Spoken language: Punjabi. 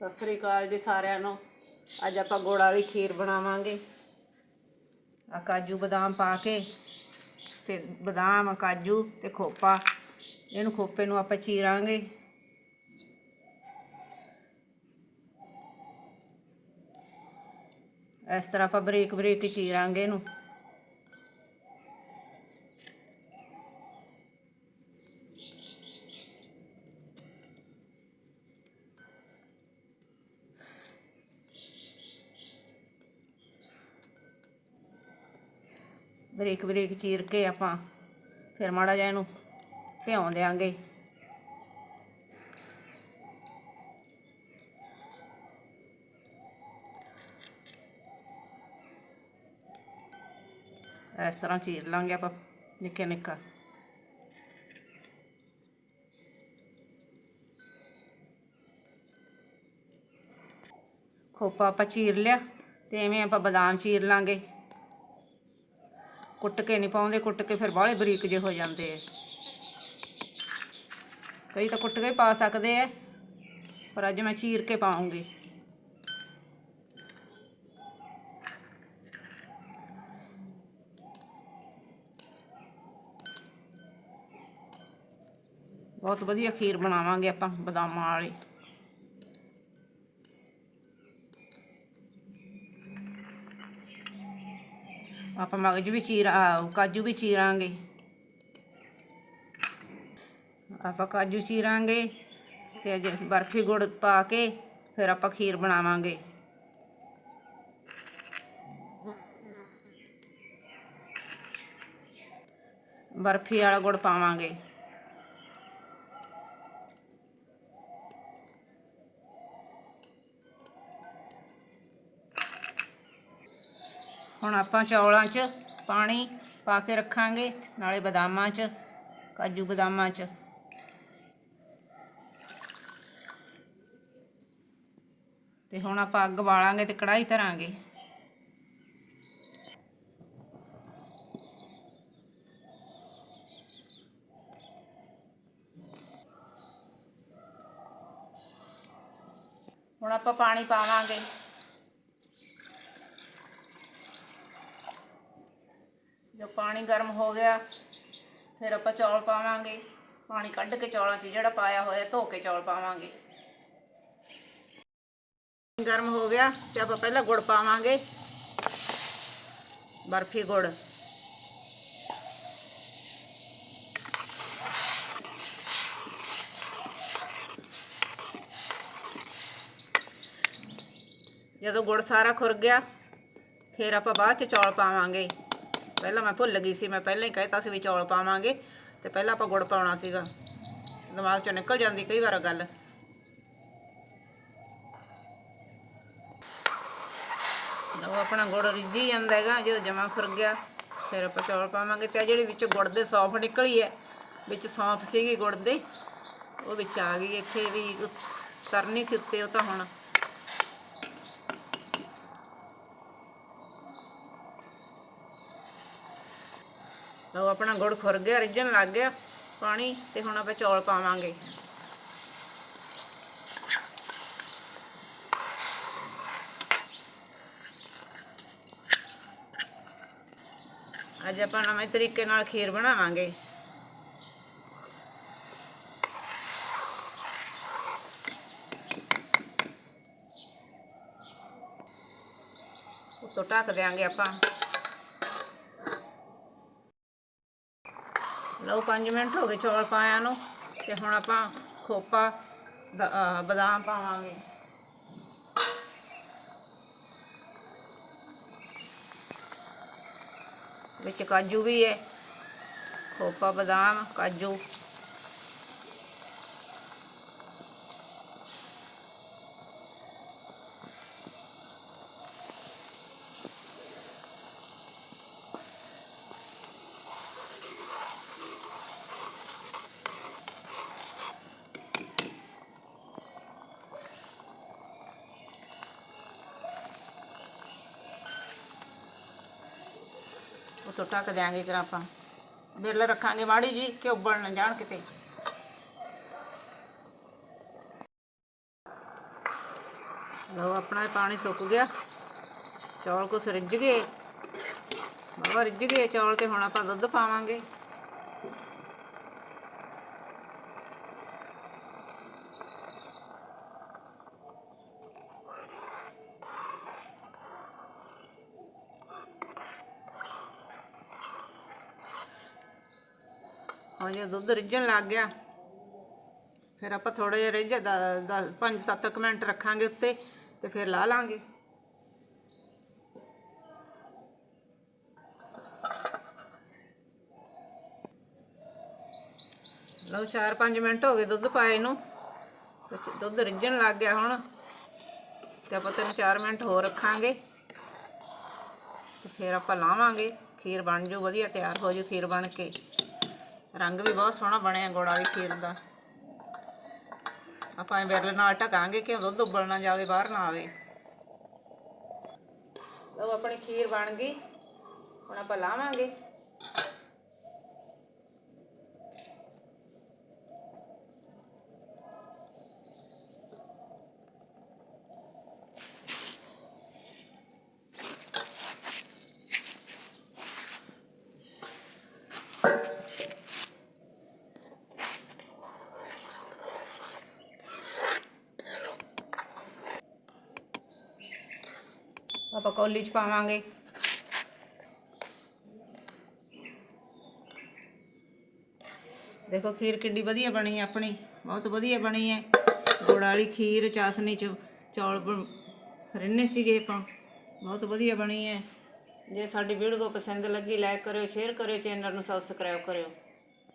ਸਤਿ ਸ੍ਰੀ ਅਕਾਲ ਜੀ ਸਾਰਿਆਂ ਨੂੰ। ਅੱਜ ਆਪਾਂ ਗੁੜ ਵਾਲੀ ਖੀਰ ਬਣਾਵਾਂਗੇ। ਆ ਕਾਜੂ ਬਦਾਮ ਪਾ ਕੇ ਤੇ ਬਦਾਮ, ਕਾਜੂ ਤੇ ਖੋਪਾ। ਇਹਨੂੰ ਖੋਪੇ ਨੂੰ ਆਪਾਂ ਚੀਰਾਂਗੇ। ਇਸ ਤਰ੍ਹਾਂ ਆਪਾਂ ਬਰੀਕ ਬਰੀਕ ਚੀਰਾਂਗੇ ਇਹਨੂੰ। ਬਰੀਕ ਬਰੀਕ ਚੀਰ ਕੇ ਆਪਾਂ ਫਿਰ ਮਾੜਾ ਜਿਹਾ ਇਹਨੂੰ ਭਿਉਂ ਦੇਾਂਗੇ ਇਸ ਤਰ੍ਹਾਂ ਚੀਰ ਲਾਂਗੇ ਆਪਾਂ ਨਿੱਕਾ ਨਿੱਕਾ। ਖੋਪਾ ਆਪਾਂ ਚੀਰ ਲਿਆ ਤੇ ਐਵੇਂ ਆਪਾਂ ਬਦਾਮ ਚੀਰ ਲਾਂਗੇ। ਕੁੱਟ ਕੇ ਨਹੀਂ ਪਾਉਂਦੇ, ਕੁੱਟ ਕੇ ਫਿਰ ਬਾਹਲੇ ਬਰੀਕ ਜੇ ਹੋ ਜਾਂਦੇ ਆ। ਕਈ ਤਾਂ ਕੁੱਟ ਕੇ ਵੀ ਪਾ ਸਕਦੇ ਆ, ਪਰ ਅੱਜ ਮੈਂ ਚੀਰ ਕੇ ਪਾਉਂਗੀ। ਬਹੁਤ ਵਧੀਆ ਖੀਰ ਬਣਾਵਾਂਗੇ ਆਪਾਂ ਬਦਾਮਾਂ ਵਾਲੀ। ਆਪਾਂ ਮਗਜ ਵੀ ਚੀਰ ਕਾਜੂ ਵੀ ਚੀਰਾਂਗੇ। ਆਪਾਂ ਕਾਜੂ ਚੀਰਾਂਗੇ ਤੇ ਅਜੇ ਬਰਫੀ ਗੁੜ ਪਾ ਕੇ ਫਿਰ ਆਪਾਂ ਖੀਰ ਬਣਾਵਾਂਗੇ। ਬਰਫੀ ਵਾਲਾ ਗੁੜ ਪਾਵਾਂਗੇ। ਹੁਣ ਆਪਾਂ ਚੌਲਾਂ 'ਚ ਪਾਣੀ ਪਾ ਕੇ ਰੱਖਾਂਗੇ, ਨਾਲੇ ਬਦਾਮਾਂ 'ਚ, ਕਾਜੂ ਬਦਾਮਾਂ 'ਚ। ਤੇ ਹੁਣ ਆਪਾਂ ਅੱਗ ਬਾਲਾਂਗੇ ਤੇ ਕੜਾਈ ਧਰਾਂਗੇ। ਹੁਣ ਆਪਾਂ ਪਾਣੀ ਪਾਵਾਂਗੇ ਜਦੋਂ ਪਾਣੀ ਗਰਮ ਹੋ ਗਿਆ, ਫਿਰ ਆਪਾਂ ਚੌਲ ਪਾਵਾਂਗੇ। ਪਾਣੀ ਕੱਢ ਕੇ ਚੌਲਾਂ 'ਚ ਜਿਹੜਾ ਪਾਇਆ ਹੋਇਆ, ਧੋ ਕੇ ਚੌਲ ਪਾਵਾਂਗੇ। ਗਰਮ ਹੋ ਗਿਆ ਤੇ ਆਪਾਂ ਪਹਿਲਾਂ ਗੁੜ ਪਾਵਾਂਗੇ। ਬਰਫੀ ਗੁੜ। ਜਦੋਂ ਗੁੜ ਸਾਰਾ ਖੁਰ ਗਿਆ, ਫਿਰ ਆਪਾਂ ਬਾਅਦ ਚ ਚੌਲ ਪਾਵਾਂਗੇ। ਪਹਿਲਾਂ ਮੈਂ ਭੁੱਲ ਗਈ ਸੀ, ਮੈਂ ਪਹਿਲਾਂ ਹੀ ਕਹਿਤਾ ਸੀ ਵੀ ਚੌਲ ਪਾਵਾਂਗੇ, ਤੇ ਪਹਿਲਾਂ ਆਪਾਂ ਗੁੜ ਪਾਉਣਾ ਸੀਗਾ। ਦਿਮਾਗ ਚੋਂ ਨਿਕਲ ਜਾਂਦੀ ਕਈ ਵਾਰ ਗੱਲ। ਉਹ ਆਪਣਾ ਗੁੜ ਰਿੱਝੀ ਜਾਂਦਾ ਹੈਗਾ, ਜਦੋਂ ਜਮਾ ਖੁਰ ਗਿਆ, ਫਿਰ ਆਪਾਂ ਚੌਲ ਪਾਵਾਂਗੇ, ਤੇ ਆ ਜਿਹੜੀ ਵਿੱਚ ਗੁੜ ਦੇ ਸੌਂਫ ਨਿਕਲੀ ਹੈ, ਵਿੱਚ ਸੌਂਫ ਸੀਗੀ ਗੁੜ ਦੇ, ਉਹ ਵਿੱਚ ਆ ਗਈ, ਇੱਥੇ ਵੀ ਤਰਨੀ ਸੀ ਉੱਤੇ, ਉਹ ਤਾਂ ਹੁਣ ਲਓ ਆਪਣਾ ਗੁੜ ਖੁਰ ਗਿਆ, ਰਿੱਝਣ ਲੱਗ ਗਿਆ ਪਾਣੀ ਤੇ ਹੁਣ ਆਪਾਂ ਚੌਲ ਪਾਵਾਂਗੇ। ਅੱਜ ਆਪਾਂ ਨਵੇਂ ਤਰੀਕੇ ਨਾਲ ਖੀਰ ਬਣਾਵਾਂਗੇ। ਉੱਤੋਂ ਢੱਕ ਦਿਆਂਗੇ ਆਪਾਂ। ਲਓ 5 ਮਿੰਟ ਹੋ ਗਏ ਚੌਲ ਪਾਇਆ ਨੂੰ ਤੇ ਹੁਣ ਆਪਾਂ ਖੋਪਾ ਬਦਾਮ ਪਾਵਾਂਗੇ। ਵਿੱਚ ਕਾਜੂ ਵੀ ਹੈ ਖੋਪਾ, ਬਦਾਮ, ਕਾਜੂ। ਉਤੋਂ ਢੱਕ ਦਿਆਂਗੇ ਕਰ ਆਪਾਂ। ਬਿਰਲ ਰੱਖਾਂਗੇ ਮਾੜੀ ਜੀ ਕਿ ਉਬਲ ਨਾ ਜਾਣ ਕਿਤੇ। ਲਓ, ਆਪਣਾ ਪਾਣੀ ਸੁੱਕ ਗਿਆ। ਚੌਲ ਕੁਛ ਰਿੱਝ ਗਏ। ਬਾਬਾ, ਰਿੱਝ ਗਏ ਚੌਲ ਤੇ ਹੁਣ ਆਪਾਂ ਦੁੱਧ ਪਾਵਾਂਗੇ। ਹੁਣ ਜੇ ਦੁੱਧ ਰਿੱਝਣ ਲੱਗ ਗਿਆ, ਫਿਰ ਆਪਾਂ ਥੋੜੇ ਜਿਹਾ ਰਿੱਝ 10 5-7 ਮਿੰਟ ਰੱਖਾਂਗੇ ਉੱਤੇ ਤੇ ਫਿਰ ਲਾ ਲਾਂਗੇ। ਲਓ 4-5 ਮਿੰਟ ਹੋ ਗਏ ਦੁੱਧ ਪਾਏ ਨੂੰ ਦੁੱਧ ਰਿੱਝਣ ਲੱਗ ਗਿਆ ਹੁਣ, ਤੇ ਆਪਾਂ ਤਿੰਨ 4 ਮਿੰਟ ਹੋਰ ਰੱਖਾਂਗੇ। ਤੇ ਫਿਰ ਆਪਾਂ ਲਾਵਾਂਗੇ, ਖੀਰ ਬਣ ਜੂ, ਵਧੀਆ ਤਿਆਰ ਹੋ ਜੂ ਖੀਰ ਬਣ ਕੇ। ਰੰਗ ਵੀ ਬਹੁਤ ਸੋਹਣਾ ਬਣਿਆ ਗੁੜ ਵਾਲੀ ਖੀਰ ਦਾ। ਆਪਾਂ ਇਹ ਨਾਲ ਢਕਾਂਗੇ ਕਿ ਦੁੱਧ ਉਬਲ ਨਾ ਜਾਵੇ, ਬਾਹਰ ਨਾ ਆਵੇ। ਲਓ, ਆਪਣੀ ਖੀਰ ਬਣ ਗਈ। ਹੁਣ ਆਪਾਂ ਲਾਵਾਂਗੇ। ਆਪਾਂ ਕੌਲੀ ਚ ਪਾਵਾਂਗੇ। ਦੇਖੋ ਖੀਰ ਕਿੰਨੀ ਵਧੀਆ ਬਣੀ ਆਪਣੀ, ਬਹੁਤ ਵਧੀਆ ਬਣੀ ਹੈ ਗੁੜ ਵਾਲੀ ਖੀਰ, ਚਾਸਨੀ ਚ ਚੌਲ ਬਣ- ਰਿੰਨੇ ਸੀਗੇ ਆਪਾਂ, ਬਹੁਤ ਵਧੀਆ ਬਣੀ ਹੈ ਜੇ ਸਾਡੀ ਵੀਡੀਓ ਪਸੰਦ ਲੱਗੀ ਲਾਈਕ ਕਰਿਓ ਸ਼ੇਅਰ ਕਰਿਓ ਚੈਨਲ ਨੂੰ ਸਬਸਕ੍ਰਾਈਬ ਕਰਿਓ।